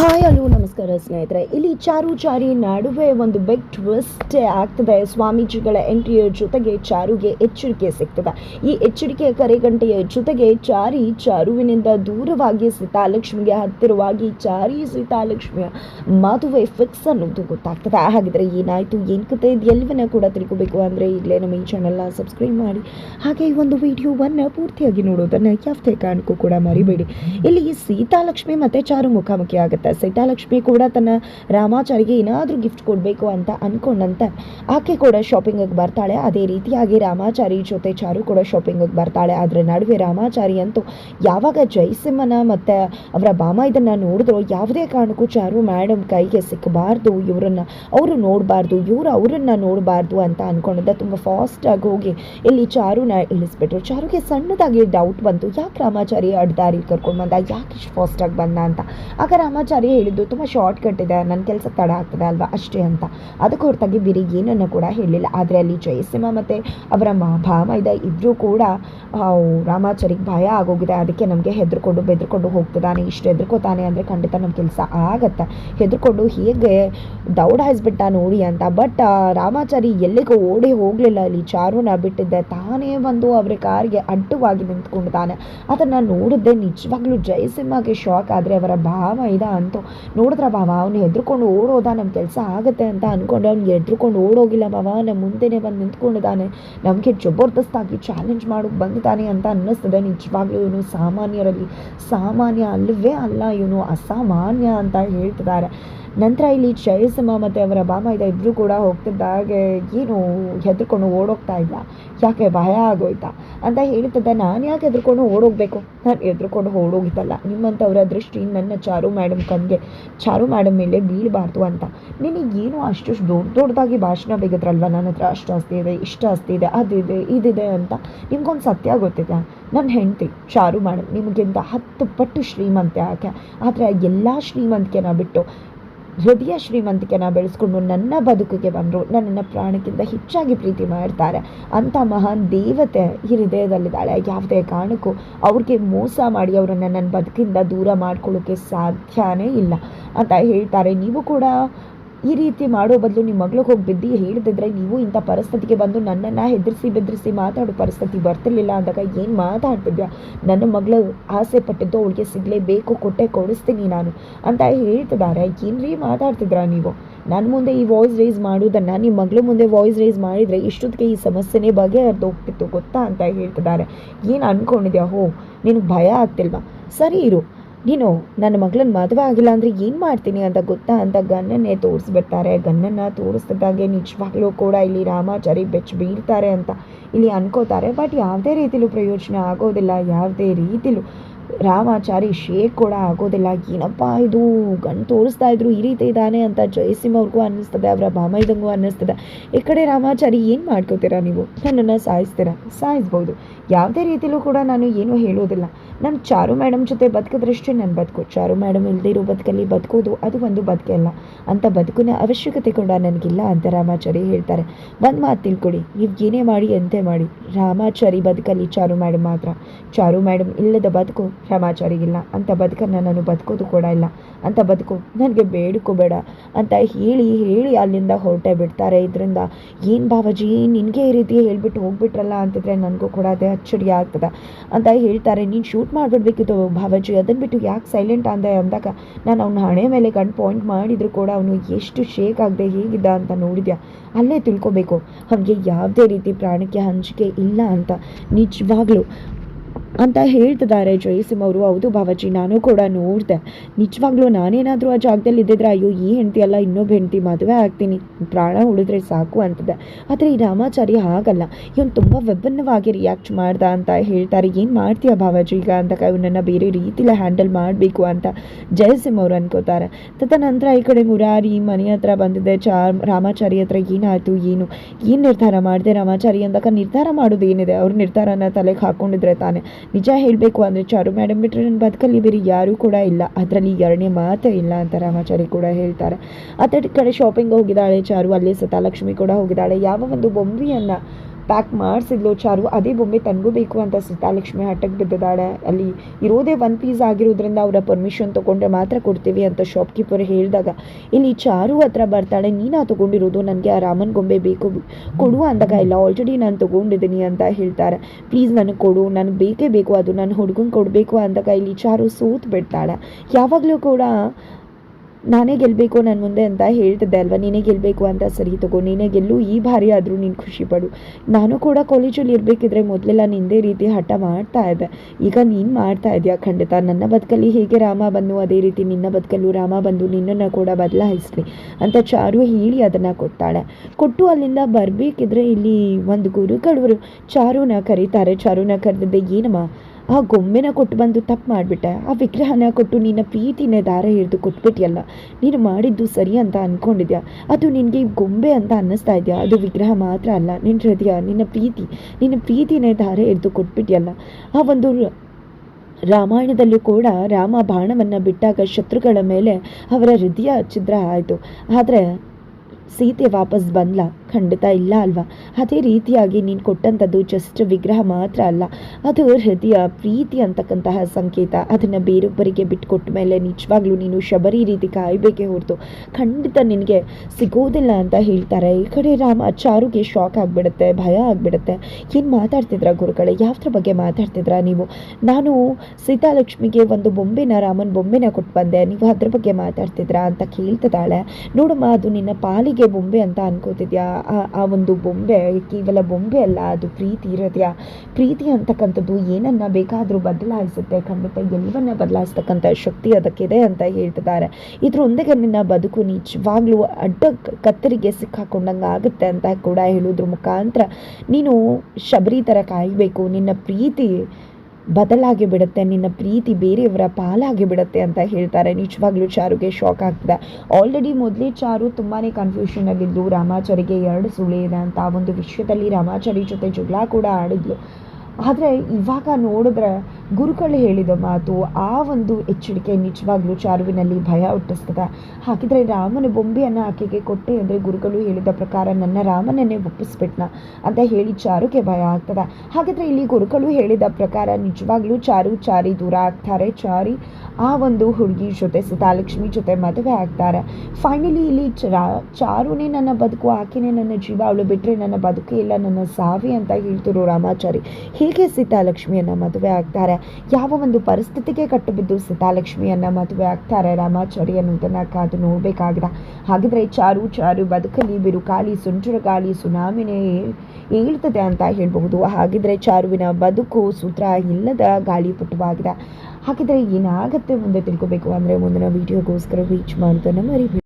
Hi, hello, ನಮಸ್ಕಾರ ಸ್ನೇಹಿತರೆ. ಇಲ್ಲಿ ಚಾರು ಚಾರಿ ನಡುವೆ ಒಂದು ಬಿಗ್ ಟ್ವಿಸ್ಟ್ ಆಗ್ತದೆ. ಸ್ವಾಮೀಜಿಗಳ ಎಂಟ್ರಿಯ ಜೊತೆಗೆ ಚಾರುಗೆ ಎಚ್ಚರಿಕೆ ಸಿಗ್ತದೆ. ಈ ಎಚ್ಚರಿಕೆಯ ಕರೆಗಂಟೆಯ ಜೊತೆಗೆ ಚಾರಿ ಚಾರುವಿನಿಂದ ದೂರವಾಗಿ ಸೀತಾಲಕ್ಷ್ಮಿಗೆ ಹತ್ತಿರವಾಗಿ ಚಾರಿ ಸೀತಾಲಕ್ಷ್ಮಿಯ ಮದುವೆ ಫಿಕ್ಸ್ ಅನ್ನೋದು ಗೊತ್ತಾಗ್ತದೆ. ಹಾಗಿದ್ರೆ ಏನಾಯ್ತು? ಏನು ಕತೆ? ಇದು ಎಲ್ಲವನ್ನ ಕೂಡ ತಿಳ್ಕೊಬೇಕು ಅಂದರೆ ಈಗಲೇ ನಮ್ಮ ಈ ಚಾನಲ್ನ ಸಬ್ಸ್ಕ್ರೈಬ್ ಮಾಡಿ. ಹಾಗೆ ಈ ಒಂದು ವಿಡಿಯೋವನ್ನು ಪೂರ್ತಿಯಾಗಿ ನೋಡೋದನ್ನು ಯಾವುದೇ ಕಾರಣಕ್ಕೂ ಕೂಡ ಮರಿಬೇಡಿ. ಇಲ್ಲಿ ಸೀತಾಲಕ್ಷ್ಮಿ ಮತ್ತು ಚಾರು ಮುಖಾಮುಖಿ ಆಗುತ್ತೆ. ಸೀತಾಲಕ್ಷ್ಮಿ ಕೂಡ ತನ್ನ ರಾಮಾಚಾರಿಗೆ ಏನಾದರೂ ಗಿಫ್ಟ್ ಕೊಡಬೇಕು ಅಂತ ಅಂದ್ಕೊಂಡಂತೆ ಆಕೆ ಕೂಡ ಶಾಪಿಂಗಿಗೆ ಬರ್ತಾಳೆ. ಅದೇ ರೀತಿಯಾಗಿ ರಾಮಾಚಾರಿ ಜೊತೆ ಚಾರು ಕೂಡ ಶಾಪಿಂಗಿಗೆ ಬರ್ತಾಳೆ. ಆದರೆ ನಡುವೆ ರಾಮಾಚಾರಿ ಅಂತೂ ಯಾವಾಗ ಜಯಸಿಂಹನ ಮತ್ತು ಅವರ ಬಾಮ ಇದನ್ನು ನೋಡಿದ್ರು ಯಾವುದೇ ಕಾರಣಕ್ಕೂ ಚಾರು ಮೇಡಮ್ ಕೈಗೆ ಸಿಕ್ಕಬಾರ್ದು ಇವರನ್ನು ಅವರು ನೋಡಬಾರ್ದು. ಇವರು ಅವರನ್ನು ನೋಡಬಾರ್ದು ಅಂತ ಅಂದ್ಕೊಂಡಿದ್ದೆ ತುಂಬ ಫಾಸ್ಟಾಗಿ ಹೋಗಿ ಇಲ್ಲಿ ಚಾರುನ ಇಳಿಸ್ಬಿಟ್ರು. ಚಾರುಗೆ ಸಣ್ಣದಾಗಿ ಡೌಟ್ ಬಂತು. ಯಾಕೆ ರಾಮಾಚಾರಿ ಅಡ್ದಾರಿ ಕರ್ಕೊಂಡು ಬಂದ? ಯಾಕೆ ಇಷ್ಟು ಫಾಸ್ಟಾಗಿ ಬಂದ ಅಂತ? ಆಗ ರಾಮಾಚಾರಿ ಹೇಳಿದ್ದು ತುಂಬ ಶಾರ್ಟ್ ಕಟ್ ಇದೆ ನನ್ನ ಕೆಲಸ ತಡ ಆಗ್ತದೆ ಅಲ್ವಾ? ಅಷ್ಟೇ ಅಂತ. ಅದಕ್ಕೆ ಹೊರತಾಗಿ ಬೇರೆ ಏನನ್ನು ಕೂಡ ಹೇಳಲಿಲ್ಲ. ಆದರೆ ಅಲ್ಲಿ ಜಯಸಿಂಹ ಮತ್ತು ಅವರ ಮಾ ಭಾಮ ಇದೆ. ಇಬ್ಬರೂ ಕೂಡ ರಾಮಾಚಾರಿಗೆ ಭಯ ಆಗೋಗಿದೆ. ಅದಕ್ಕೆ ನಮಗೆ ಹೆದರ್ಕೊಂಡು ಬೆದರ್ಕೊಂಡು ಹೋಗ್ತದಾನೆ ಇಷ್ಟು ಹೆದರ್ಕೋತಾನೆ ಅಂದರೆ ಖಂಡಿತ ನಮ್ಮ ಕೆಲಸ ಆಗತ್ತೆ. ಹೆದರ್ಕೊಂಡು ಹೇಗೆ ದೌಡಾಯಿಸ್ಬಿಟ್ಟ ನೋಡಿ ಅಂತ. ಬಟ್ ರಾಮಾಚಾರಿ ಎಲ್ಲಿಗೂ ಓಡಿ ಹೋಗಲಿಲ್ಲ. ಅಲ್ಲಿ ಚಾರುನ ಬಿಟ್ಟಿದ್ದೆ. ತಾನೇ ಬಂದು ಅವರ ಕಾರಿಗೆ ಅಡ್ಡವಾಗಿ ನಿಂತ್ಕೊಂಡಿದ್ದಾನೆ. ಅದನ್ನು ನೋಡಿದ್ದೆ ನಿಜವಾಗ್ಲೂ ಜಯಸಿಂಹಗೆ ಶಾಕ್ ಆದರೆ ಅವರ ಭಾವ ಇದ ಅಂತೂ ನೋಡಿದ್ರ ಬಾವ ಅವ್ನು ಹೆದ್ರುಕೊಂಡು ಓಡೋದ ನಮ್ಮ ಕೆಲಸ ಆಗುತ್ತೆ ಅಂತ ಅಂದ್ಕೊಂಡು ಅವ್ನು ಹೆದ್ರುಕೊಂಡು ಓಡೋಗಿಲ್ಲ ಬಾವ ನಮ್ಮ ಮುಂದೆನೇ ಬಂದು ನಿಂತ್ಕೊಂಡಿದ್ದಾನೆ. ನಮಗೆ ಜಬರ್ದಸ್ತಾಗಿ ಚಾಲೆಂಜ್ ಮಾಡೋಕೆ ಬಂದಿದ್ದಾನೆ ಅಂತ ಅನ್ನಿಸ್ತದೆ ನಿಜವಾಗ್ಲೂ ಇವನು ಸಾಮಾನ್ಯರಲ್ಲಿ. ಸಾಮಾನ್ಯ ಅಲ್ಲವೇ ಅಲ್ಲ ಇವನು, ಅಸಾಮಾನ್ಯ ಅಂತ ಹೇಳ್ತಿದ್ದಾರೆ. ನಂತರ ಇಲ್ಲಿ ಜಯಸಿಂಹ ಮತ್ತು ಅವರ ಬಾಮ ಇದ. ಇಬ್ಬರು ಕೂಡ ಹೋಗ್ತಿದ್ದಾಗೆ ಏನು ಹೆದ್ರುಕೊಂಡು ಓಡೋಗ್ತಾ ಇಲ್ಲ. ಯಾಕೆ ಭಯ ಆಗೋಯ್ತಾ? ಅಂತ ಹೇಳ್ತಿದ್ದೆ. ನಾನು ಯಾಕೆ ಹೆದ್ರುಕೊಂಡು ಓಡೋಗ್ಬೇಕು? ನಾನು ಹೆದ್ರುಕೊಂಡು ಓಡೋಗಿದ್ದಲ್ಲ. ನಿಮ್ಮಂಥವರ ದೃಷ್ಟಿ ನನ್ನ ಚಾರು ಮೇಡಮ್ ಕಣ್ಗೆ. ಚಾರು ಮೇಡಮ್ ಮೇಲೆ ಬೀಳಬಾರ್ದು ಅಂತ. ನಿನಗೇನು ಅಷ್ಟು ದೊಡ್ಡ ದೊಡ್ಡದಾಗಿ ಭಾಷಣ ಬೇಕಿದ್ರಲ್ವ? ನನ್ನ ಹತ್ರ ಅಷ್ಟು ಆಸ್ತಿ ಇದೆ, ಇಷ್ಟು ಆಸ್ತಿ ಇದೆ ಅದಿದೆ ಇದಿದೆ ಅಂತ ನಿಮ್ಗೊಂದು ಸತ್ಯ ಗೊತ್ತಿದೆ ನನ್ನ ಹೆಂಡತಿ, ಚಾರು ಮೇಡಮ್ ನಿಮಗಿಂತ ಹತ್ತು ಪಟ್ಟು ಶ್ರೀಮಂತೆ ಆಕೆ. ಆದರೆ ಎಲ್ಲ ಶ್ರೀಮಂತಿಕೆನ ಬಿಟ್ಟು ಹೃದಯ ಶ್ರೀಮಂತಿಕೆನ ಬೆಳೆಸ್ಕೊಂಡು ನನ್ನ ಬದುಕಿಗೆ ಬಂದರು. ನನ್ನನ್ನು ಪ್ರಾಣಕ್ಕಿಂತ ಹೆಚ್ಚಾಗಿ ಪ್ರೀತಿ ಮಾಡ್ತಾರೆ. ಅಂಥ ಮಹಾನ್ ದೇವತೆ ಈ ಹೃದಯದಲ್ಲಿದ್ದಾಳೆ. ಯಾವುದೇ ಕಾರಣಕ್ಕೂ ಅವ್ರಿಗೆ ಮೋಸ ಮಾಡಿ ಅವರನ್ನು ನನ್ನ ಬದುಕಿಂದ ದೂರ ಮಾಡ್ಕೊಳ್ಳೋಕ್ಕೆ ಸಾಧ್ಯನೇ ಇಲ್ಲ. ಅಂತ ಹೇಳ್ತಾರೆ. ನೀವು ಕೂಡ ಈ ರೀತಿ ಮಾಡೋ ಬದಲು ನಿಮ್ಮ ಮಗಳಿಗೆ ಹೋಗಿ ಬಿದ್ದು ಹೇಳಿದ್ರೆ ನೀವು ಇಂಥ ಪರಿಸ್ಥಿತಿಗೆ ಬಂದು ನನ್ನನ್ನು ಹೆದರಿಸಿ ಬೆದರಿಸಿ ಮಾತಾಡೋ ಪರಿಸ್ಥಿತಿ ಬರ್ತಿರ್ಲಿಲ್ಲ ಅಂದಾಗ ಏನು ಮಾತಾಡ್ತಿದ್ಯಾ? ನನ್ನ ಮಗಳು ಆಸೆ ಪಟ್ಟಿದ್ದು ಅವಳಿಗೆ ಸಿಗಲೇಬೇಕು ಕೊಟ್ಟೆ ಕೊಡಿಸ್ತೀನಿ ನಾನು ಅಂತ ಹೇಳ್ತಿದ್ದಾರೆ ಏನ್ರಿ ಮಾತಾಡ್ತಿದ್ರಾ ನೀವು? ನನ್ನ ಮುಂದೆ ಈ ವಾಯ್ಸ್ ರೇಸ್ ಮಾಡೋದನ್ನು ನಿಮ್ಮ ಮಗಳ ಮುಂದೆ ವಾಯ್ಸ್ ರೇಸ್ ಮಾಡಿದರೆ ಇಷ್ಟೊತ್ತಿಗೆ ಈ ಸಮಸ್ಯೆನೇ ಬಗೆಹರಿದು ಹೋಗ್ತಿತ್ತು ಗೊತ್ತಾ ಅಂತ ಹೇಳ್ತಿದ್ದಾರೆ ಏನು ಅಂದ್ಕೊಂಡಿದ್ಯಾ ಹೋ, ನಿನಗೆ ಭಯ ಆಗ್ತಿಲ್ವಾ? ಸರಿ ಇರು. ನೀನು ನನ್ನ ಮಗಳನ್ನ ಮದುವೆ ಆಗಿಲ್ಲ ಅಂದರೆ ಏನು ಮಾಡ್ತೀನಿ ಅಂತ ಗೊತ್ತಾ ಅಂತ ಗನ್ನನ್ನೇ ತೋರಿಸ್ಬಿಡ್ತಾರೆ. ಗನ್ನನ್ನು ತೋರಿಸ್ದಾಗೆ ನಿಜವಾಗ್ಲೂ ಕೂಡ ಇಲ್ಲಿ ರಾಮಾಚಾರಿ ಬೆಚ್ಚ ಬೀಳ್ತಾರೆ ಅಂತ ಇಲ್ಲಿ ಅನ್ಕೋತಾರೆ. ಬಟ್ ಯಾವುದೇ ರೀತಿಲೂ ಪ್ರಯೋಜನ ಆಗೋದಿಲ್ಲ. ಯಾವುದೇ ರೀತಿಲೂ ರಾಮಾಚಾರಿ ಶೇಕ್ ಕೂಡ ಆಗೋದಿಲ್ಲ. ಏನಪ್ಪ ಇದು? ಗಂಡು ತೋರಿಸ್ತಾ ಇದ್ರು ಈ ರೀತಿ ಇದ್ದಾನೆ ಅಂತ ಜಯಸಿಂಹ ಅವ್ರಿಗೂ ಅನ್ನಿಸ್ತದೆ, ಅವರ ಭಾಮೈದಂಗೂ ಅನ್ನಿಸ್ತದೆ. ಈ ಕಡೆ ರಾಮಾಚಾರಿ ಏನು ಮಾಡ್ಕೋತೀರಾ ನೀವು? ನನ್ನನ್ನು ಸಾಯಿಸ್ತೀರಾ? ಸಾಯಿಸ್ಬೋದು. ಯಾವುದೇ ರೀತಿಯಲ್ಲೂ ಕೂಡ ನಾನು ಏನೂ ಹೇಳೋದಿಲ್ಲ. ನಮ್ಮ ಚಾರು ಮೇಡಮ್ ಜೊತೆ ಬದುಕಿದ್ರಷ್ಟೇ ನನ್ನ ಬದುಕು. ಚಾರು ಮೇಡಮ್ ಇಲ್ಲದೇ ಇರೋ ಬದುಕಲ್ಲಿ ಬದುಕೋದು ಅದು ಒಂದು ಬದುಕೆ ಅಲ್ಲ. ಅಂತ ಬದುಕಿನ ಅವಶ್ಯಕತೆ ಕೂಡ ನನಗಿಲ್ಲ ಅಂತ ರಾಮಾಚಾರಿ ಹೇಳ್ತಾರೆ. ಒಂದು ಮಾತು ತಿಳ್ಕೊಡಿ. ನೀವು ಏನೇ ಮಾಡಿ ಎಂತೆ ಮಾಡಿ. ರಾಮಾಚಾರಿ ಬದುಕಲ್ಲಿ ಚಾರು ಮೇಡಮ್ ಮಾತ್ರ. ಚಾರು ಮೇಡಮ್ ಇಲ್ಲದ ಬದುಕು ರಾಮಾಚಾರಿಗಿಲ್ಲ ಅಂತ ಬದುಕನ್ನು ನಾನು ಬದುಕೋದು ಕೂಡ ಇಲ್ಲ. ಅಂತ ಬದುಕು, ನನಗೆ ಬೇಡಿಕೋಬೇಡ ಅಂತ ಹೇಳಿ ಹೇಳಿ ಅಲ್ಲಿಂದ ಹೊರಟೆ ಬಿಡ್ತಾರೆ. ಇದರಿಂದ ಏನು ಬಾಬಾಜಿ ನಿನಗೆ ಈ ರೀತಿ ಹೇಳಿಬಿಟ್ಟು ಹೋಗ್ಬಿಟ್ರಲ್ಲ ಅಂತಿದ್ರೆ ನನಗೂ ಕೂಡ ಅದೇ ಅಚ್ಚರಿ ಆಗ್ತದೆ ಅಂತ ಹೇಳ್ತಾರೆ. ನೀನು ಶೂಟ್ ಮಾಡಿಬಿಡ್ಬೇಕಿತ್ತು ಬಾಬಾಜಿ. ಅದನ್ನು ಬಿಟ್ಟು ಯಾಕೆ ಸೈಲೆಂಟ್ ಅಂದೆ ಅಂದಾಗ ನಾನು ಅವನ ಹಣೆ ಮೇಲೆ ಕಣ್ಣು ಪಾಯಿಂಟ್ ಮಾಡಿದ್ರು ಕೂಡ ಅವನು ಎಷ್ಟು ಶೇಕ್ ಆಗದೆ ಹೇಗಿದ್ದ ಅಂತ ನೋಡಿದ್ಯಾ? ಅಲ್ಲೇ ತಿಳ್ಕೊಬೇಕು. ಅವನಿಗೆ ಯಾವುದೇ ರೀತಿ ಪ್ರಾಣಕ್ಕೆ ಹಂಚಿಕೆ ಇಲ್ಲ ಅಂತ ನಿಜವಾಗ್ಲೂ ಅಂತ ಹೇಳ್ತಿದ್ದಾರೆ ಜಯಸಿಂಹ ಅವರು. ಹೌದು ಬಾಬಾಜಿ ನಾನು ಕೂಡ ನೋಡಿದೆ. ನಿಜವಾಗ್ಲೂ ನಾನೇನಾದರೂ ಆ ಜಾಗದಲ್ಲಿ ಇದ್ದಿದ್ರೆ ಅಯ್ಯೋ, ಈ ಹೆಂಡತಿ ಅಲ್ಲ, ಇನ್ನೊಬ್ಬ ಹೆಂಡತಿ ಮದುವೆ ಆಗ್ತೀನಿ. ಪ್ರಾಣ ಉಳಿದ್ರೆ ಸಾಕು ಅಂತಿದೆ ಆದರೆ ಈ ರಾಮಾಚಾರಿ ಹಾಗಲ್ಲ. ಇವನು ತುಂಬ ವಿಭಿನ್ನವಾಗಿ ರಿಯಾಕ್ಟ್ ಮಾಡ್ದ ಅಂತ ಹೇಳ್ತಾರೆ. ಏನು ಮಾಡ್ತೀಯ ಬಾಬಾಜಿ ಈಗ ಅಂತ ಇವನನ್ನು ಬೇರೆ ರೀತಿಯಲ್ಲಿ ಹ್ಯಾಂಡಲ್ ಮಾಡಬೇಕು ಅಂತ ಜಯಸಿಂಹ ಅವರು ಅನ್ಕೋತಾರೆ. ತದನಂತರ ಈ ಕಡೆ ಮುರಾರಿ, ಮನೆ ಹತ್ರ ಬಂದಿದೆ ಚಾ, ರಾಮಾಚಾರಿ ಹತ್ರ ಏನಾಯಿತು, ಏನು? ಏನು ನಿರ್ಧಾರ ಮಾಡಿದೆ ರಾಮಾಚಾರಿ ಅಂದಾಗ ನಿರ್ಧಾರ ಮಾಡೋದು ಏನಿದೆ ಅವ್ರ ನಿರ್ಧಾರನ ತಲೆಗೆ ಹಾಕೊಂಡಿದ್ರೆ ತಾನೆ. ನಿಜ ಹೇಳಬೇಕು ಅಂದರೆ ಚಾರು ಮೇಡಮ್ ಬಿಟ್ಟರೆ ನನ್ನ ಬದುಕಲ್ಲಿ ಬೇರೆ ಯಾರೂ ಕೂಡ ಇಲ್ಲ. ಅದರಲ್ಲಿ ಎರಡನೇ ಮಾತೇ ಇಲ್ಲ ಅಂತ ರಾಮಾಚಾರಿ ಕೂಡ ಹೇಳ್ತಾರೆ. ಆ ಕಡೆ ಶಾಪಿಂಗ್ ಹೋಗಿದ್ದಾಳೆ ಚಾರು, ಅಲ್ಲಿ ಸತಾಲಕ್ಷ್ಮಿ ಕೂಡ ಹೋಗಿದ್ದಾಳೆ. ಯಾವ ಒಂದು ಬೊಂಬೆಯನ್ನು ಪ್ಯಾಕ್ ಮಾಡಿಸಿದ್ಲು ಚಾರು. ಅದೇ ಬೊಂಬೆ ತನಗೂ ಬೇಕು ಅಂತ ಸೀತಾಲಕ್ಷ್ಮಿ ಹಠಕ್ಕೆ ಬಿದ್ದಿದ್ದಾಳೆ ಅಲ್ಲಿ ಇರೋದೇ ಒನ್ ಪೀಸ್ ಆಗಿರೋದ್ರಿಂದ ಅವರ ಪರ್ಮಿಷನ್ ತೊಗೊಂಡ್ರೆ ಮಾತ್ರ ಕೊಡ್ತೀವಿ ಅಂತ ಶಾಪ್ಕೀಪರ್ ಹೇಳಿದಾಗ, ಇಲ್ಲಿ ಚಾರು ಹತ್ರ ಬರ್ತಾಳೆ. ನೀನಾ ತೊಗೊಂಡಿರೋದು ನನಗೆ ಆ ರಾಮನ್ ಗೊಂಬೆ ಬೇಕು. ಕೊಡು ಅಂದಾಗ, ಇಲ್ಲ ಆಲ್ರೆಡಿ ನಾನು ತೊಗೊಂಡಿದ್ದೀನಿ ಅಂತ ಹೇಳ್ತಾರೆ. ಪ್ಲೀಸ್ ನನಗೆ ಕೊಡು. ನನಗೆ ಬೇಕೇ ಬೇಕು. ಅದು ನನ್ನ ಹುಡುಗಂಗೆ ಕೊಡಬೇಕು ಅಂದಾಗ ಇಲ್ಲಿ ಚಾರು ಸೋತ್ ಬಿಡ್ತಾಳೆ ಯಾವಾಗಲೂ ಕೂಡ ನಾನೇ ಗೆಲ್ಲಬೇಕು ನನ್ನ ಮುಂದೆ ಅಂತ ಹೇಳ್ತಿದ್ದೆ ಅಲ್ವಾ? ನೀನೇ ಗೆಲ್ಲಬೇಕು ಅಂತ ಸರಿ ತಗೋ, ನೀನೇ ಗೆಲ್ಲು, ಈ ಬಾರಿ ಆದರೂ ನೀನು ಖುಷಿ ಪಡು. ನಾನು ಕೂಡ ಕಾಲೇಜಲ್ಲಿ ಇರಬೇಕಿದ್ರೆ ಮೊದಲೆಲ್ಲ ನಿಂದೇ ರೀತಿ ಹಠ ಮಾಡ್ತಾ ಇದ್ದೆ. ಈಗ ನೀನು ಮಾಡ್ತಾ ಇದೆಯಾ ಖಂಡಿತ? ನನ್ನ ಬದುಕಲ್ಲಿ ಹೇಗೆ ರಾಮ ಬಂದು ಅದೇ ರೀತಿ ನಿನ್ನ ಬದುಕಲ್ಲೂ ರಾಮ ಬಂದು ನಿನ್ನನ್ನು ಕೂಡ ಬದಲಾಯಿಸಲಿ ಅಂತ ಚಾರು ಹೇಳಿ ಅದನ್ನು ಕೊಡ್ತಾಳೆ. ಕೊಟ್ಟು ಅಲ್ಲಿಂದ ಬರಬೇಕಿದ್ರೆ ಇಲ್ಲಿ ಒಂದು ಗುರುಗಳವರು ಚಾರುನ ಕರೀತಾರೆ. ಚಾರುನ ಕರೆದಿದ್ದೆ, ಏನಮ್ಮ? ಆ ಗೊಂಬೆನ ಕೊಟ್ಟು ಬಂದು ತಪ್ಪು ಮಾಡಿಬಿಟ್ಟೆ. ಆ ವಿಗ್ರಹನ ಕೊಟ್ಟು ನಿನ್ನ ಪ್ರೀತಿನ ದಾರ ಹಿಡಿದು ಕೊಟ್ಬಿಟ್ಟಿಯಲ್ಲ ನೀನು ಮಾಡಿದ್ದು ಸರಿ ಅಂತ ಅಂದ್ಕೊಂಡಿದ್ಯಾ ಅದು ನಿನಗೆ ಗೊಂಬೆ ಅಂತ ಅನ್ನಿಸ್ತಾ ಇದೆಯಾ? ಅದು ವಿಗ್ರಹ ಮಾತ್ರ ಅಲ್ಲ. ನಿನ್ನ ಹೃದಯ, ನಿನ್ನ ಪ್ರೀತಿ, ನಿನ್ನ ಪ್ರೀತಿನೇ ದಾರ ಹಿಡಿದು ಕೊಟ್ಬಿಟ್ಟಿಯಲ್ಲ ಆ ಒಂದು ರಾಮಾಯಣದಲ್ಲೂ ಕೂಡ ರಾಮ ಬಾಣವನ್ನು ಬಿಟ್ಟಾಗ ಶತ್ರುಗಳ ಮೇಲೆ ಅವರ ಹೃದಯ ಛಿದ್ರ ಆಯಿತು. ಆದರೆ ಸೀತೆ ವಾಪಸ್ ಬಂದ್ಲ? ಖಂಡಿತ ಇಲ್ಲ ಅಲ್ವಾ? ಅದೇ ರೀತಿಯಾಗಿ ನೀನು ಕೊಟ್ಟಂಥದ್ದು ಜಸ್ಟ್ ವಿಗ್ರಹ ಮಾತ್ರ ಅಲ್ಲ, ಅದು ಹೃದಯ, ಪ್ರೀತಿ ಅಂತಕ್ಕಂತಹ ಸಂಕೇತ. ಅದನ್ನು ಬೇರೊಬ್ಬರಿಗೆ ಬಿಟ್ಟುಕೊಟ್ಟ ಮೇಲೆ ನಿಜವಾಗ್ಲೂ ನೀನು ಶಬರಿ ರೀತಿ ಕಾಯಬೇಕೇ ಹೊರತು. ಖಂಡಿತ ನಿನಗೆ ಸಿಗೋದಿಲ್ಲ ಅಂತ ಹೇಳ್ತಾರೆ. ಈ ಕಡೆ ರಾಮ ಚಾರುಗೆ ಶಾಕ್ ಆಗಿಬಿಡುತ್ತೆ, ಭಯ ಆಗಿಬಿಡುತ್ತೆ. ಏನು ಮಾತಾಡ್ತಿದ್ರ ಗುರುಗಳೇ? ಯಾವ್ದ್ರ ಬಗ್ಗೆ ಮಾತಾಡ್ತಿದ್ರ ನೀವು? ನಾನು ಸೀತಾಲಕ್ಷ್ಮಿಗೆ ಒಂದು ಬೊಂಬೆನ, ರಾಮನ ಬೊಂಬೆನ ಕೊಟ್ಟು ಬಂದೆ. ನೀವು ಅದ್ರ ಬಗ್ಗೆ ಮಾತಾಡ್ತಿದ್ರ ಅಂತ ಕೇಳ್ತಿದ್ದಾಳೆ. ನೋಡಮ್ಮ, ಅದು ನಿನ್ನ ಪಾಲಿಗೆ ಬೊಂಬೆ ಅಂತ ಅನ್ಕೋತಿದ್ಯಾ? ಆ- ಒಂದು ಬೊಂಬೆ, ಕೇವಲ ಬೊಂಬೆ ಅಲ್ಲ, ಅದು ಪ್ರೀತಿ, ಹೃದಯ. ಪ್ರೀತಿ ಅಂತಕ್ಕಂಥದ್ದು ಏನನ್ನ ಬೇಕಾದರೂ ಬದಲಾಯಿಸುತ್ತೆ. ಖಂಡಿತ ಎಲ್ಲವನ್ನ ಬದಲಾಯಿಸ್ತಕ್ಕಂಥ ಶಕ್ತಿ ಅದಕ್ಕಿದೆ ಅಂತ ಹೇಳ್ತಿದ್ದಾರೆ. ಇದರೊಂದಿಗೆ ನಿನ್ನ ಬದುಕು ನಿಜವಾಗ್ಲೂ ಅಡ್ಡ ಕತ್ತರಿಗೆ ಸಿಕ್ಕಾಕೊಂಡಂಗೆ ಆಗುತ್ತೆ ಅಂತ ಕೂಡ ಹೇಳೋದ್ರ ಮುಖಾಂತರ. ನೀನು ಶಬರಿ ಥರ ಕಾಯಬೇಕು. ನಿನ್ನ ಪ್ರೀತಿ ಬದಲಾಗಿ ಬಿಡುತ್ತೆ, ನಿನ್ನ ಪ್ರೀತಿ ಬೇರೆಯವರ ಪಾಲಾಗಿ ಬಿಡುತ್ತೆ ಅಂತ ಹೇಳ್ತಾರೆ. ನಿಜವಾಗ್ಲೂ ಚಾರುಗೆ ಶಾಕ್ ಆಗ್ತದೆ. ಆಲ್ರೆಡಿ ಮೊದಲೇ ಚಾರು ತುಂಬಾ ಕನ್ಫ್ಯೂಷನಲ್ಲಿದ್ದು ರಾಮಾಚಾರಿಗೆ ಎರಡು ಸುಳಿ ಇದೆ ಅಂತ. ಒಂದು ವಿಷಯದಲ್ಲಿ ರಾಮಾಚಾರಿ ಜೊತೆ ಜಗಳ ಕೂಡ ಆಡಿದ್ಲು. ಆದರೆ ಇವಾಗ ನೋಡಿದ್ರೆ ಗುರುಗಳು ಹೇಳಿದ ಮಾತು ಆ ಒಂದು ಎಚ್ಚರಿಕೆ ನಿಜವಾಗ್ಲೂ ಚಾರುವಿನಲ್ಲಿ ಭಯ ಹುಟ್ಟಿಸ್ತದೆ. ಹಾಗಿದ್ರೆ ರಾಮನ ಬೊಂಬೆಯನ್ನು ಆಕೆಗೆ ಕೊಟ್ಟೆ ಅಂದರೆ ಗುರುಗಳು ಹೇಳಿದ ಪ್ರಕಾರ ನನ್ನ ರಾಮನನ್ನೇ ಒಪ್ಪಿಸ್ಬಿಟ್ನ ಅಂತ ಹೇಳಿ ಚಾರುಗೆ ಭಯ ಆಗ್ತದೆ. ಹಾಗಿದ್ರೆ ಇಲ್ಲಿ ಗುರುಗಳು ಹೇಳಿದ ಪ್ರಕಾರ ನಿಜವಾಗ್ಲೂ ಚಾರು ಚಾರಿ ದೂರ ಆಗ್ತಾರೆ. ಚಾರಿ ಆ ಒಂದು ಹುಡುಗಿ ಜೊತೆ ಸೀತಾಲಕ್ಷ್ಮಿ ಜೊತೆ ಮದುವೆ ಆಗ್ತಾರೆ. ಫೈನಲಿ ಇಲ್ಲಿ ಚರಾ ಚಾರುನೇ ನನ್ನ ಬದುಕು, ಆಕೆನೇ ನನ್ನ ಜೀವ, ಅವಳು ಬಿಟ್ಟರೆ ನನ್ನ ಬದುಕು ಇಲ್ಲ, ನನ್ನ ಸಾವಿ ಅಂತ ಹೇಳ್ತಿರು ರಾಮಾಚಾರಿ ಹೇಗೆ ಸೀತಾಲಕ್ಷ್ಮಿಯನ್ನು ಮದುವೆ ಆಗ್ತಾರೆ? ಯಾವ ಒಂದು ಪರಿಸ್ಥಿತಿಗೆ ಕಟ್ಟುಬಿದ್ದು ಸೀತಾಲಕ್ಷ್ಮಿಯನ್ನು ಮದುವೆ ಆಗ್ತಾರೆ? ರಾಮಾಚಾರಿ ಅನ್ನೋದನ್ನು ಕಾದು ನೋಡಬೇಕಾಗಿದೆ. ಹಾಗಿದ್ರೆ ಚಾರು ಚಾರು ಬದುಕಲಿ ಬಿರುಗಾಳಿ ಸುಂಟರ ಗಾಳಿ ಸುನಾಮಿನೇ ಏಳ್ತದೆ ಅಂತ ಹೇಳಬಹುದು. ಹಾಗಿದ್ರೆ ಚಾರುವಿನ ಬದುಕು ಸೂತ್ರ ಇಲ್ಲದ ಗಾಳಿಪಟವಾಗಿದೆ ಹಾಗಿದ್ರೆ ಏನಾಗುತ್ತೆ ಮುಂದೆ ತಿಳ್ಕೊಬೇಕು ಅಂದರೆ ಮುಂದಿನ ವೀಡಿಯೋಗೋಸ್ಕರ ರೀಚ್ ಮಾಡೋದನ್ನು ಮರಿಬೇಡಿ